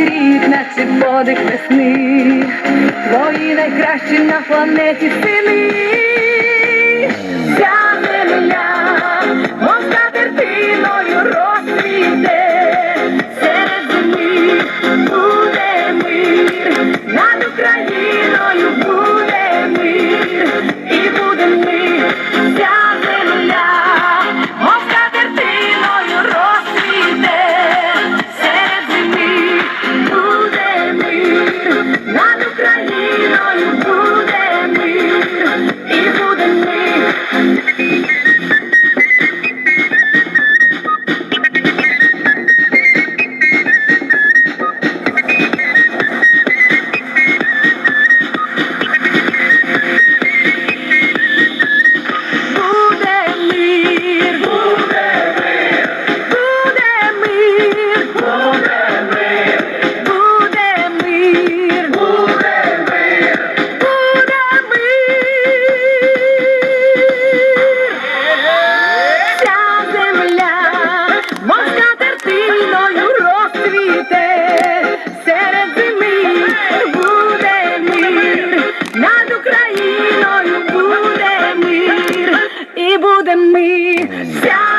Рід наче подих весни, твої найкращі на планеті сини, ця земля, мов за дитиною будем ми.